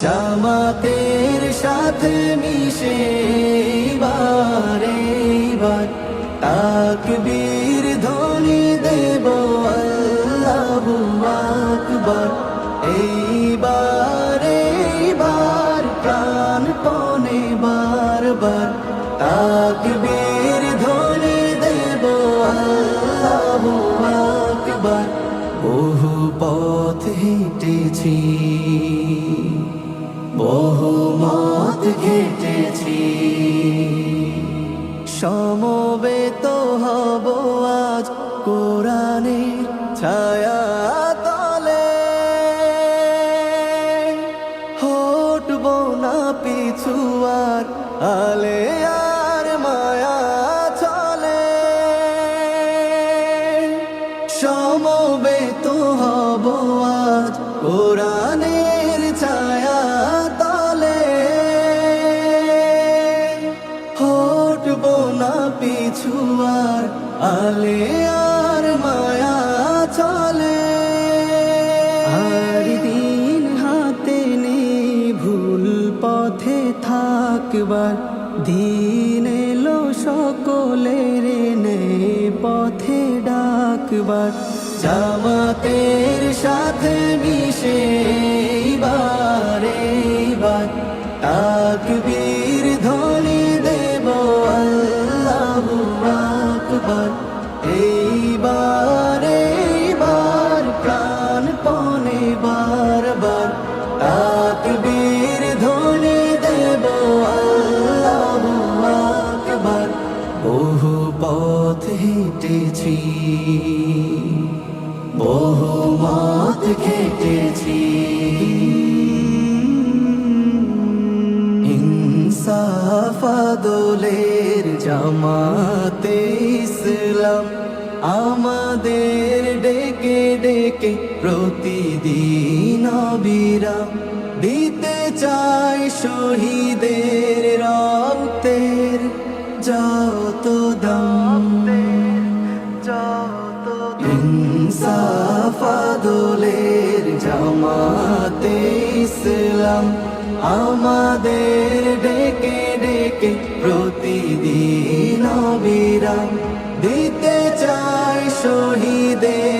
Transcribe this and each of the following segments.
জামাতের সাথে মিশে বারে তাকবীর ধ্বনি দেব আল্লাহু আকবার। এইবার এইবার প্রাণ পনে বারবার তাকবীর ধ্বনি দেব আল্লাহু আকবার। বহু পথ হেঁটেছি। বহু মত ঘেটেছি। সমবেত হব আজ কোরআনের ছায়া তলে। হটব না পিছু আর আলে আর মায়া চলে। সমবেত হব আজ কোরআনের পিছু আর আলে আর মায়া চলে। আর দিন হাতে নেই, ভুল পথে থাকবার। দিন এলো সকলের নেই পথে ডাকবার। জামাতের সাথে মিশে বারে বার তাকবীর আকবার এইবার এইবার প্রাণ পনে বারবার তাকবীর ধ্বনি দেব আল্লাহু আকবার। বহু পথ হেঁটেছি, বহু মত খেটেছি ইনসাফাদলের জামাতে প্রতিদিন বিরাম দিতে চাই শহীদের রক্তের, যত দাম। ইনসাফাদলের জামাতে ইসলাম আমাদের ডেকে ডেকে প্রতিদিন বিরাম দিতে চাই শহীদের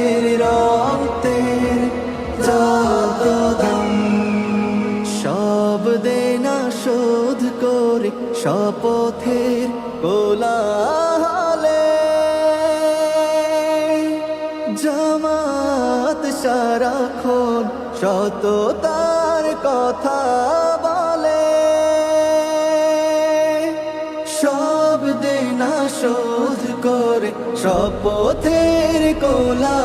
শপথের কোলাহলে জামাত সারাক্ষণ সততার কথা বলে। সব দেনা শোধ করে শপথের কোলা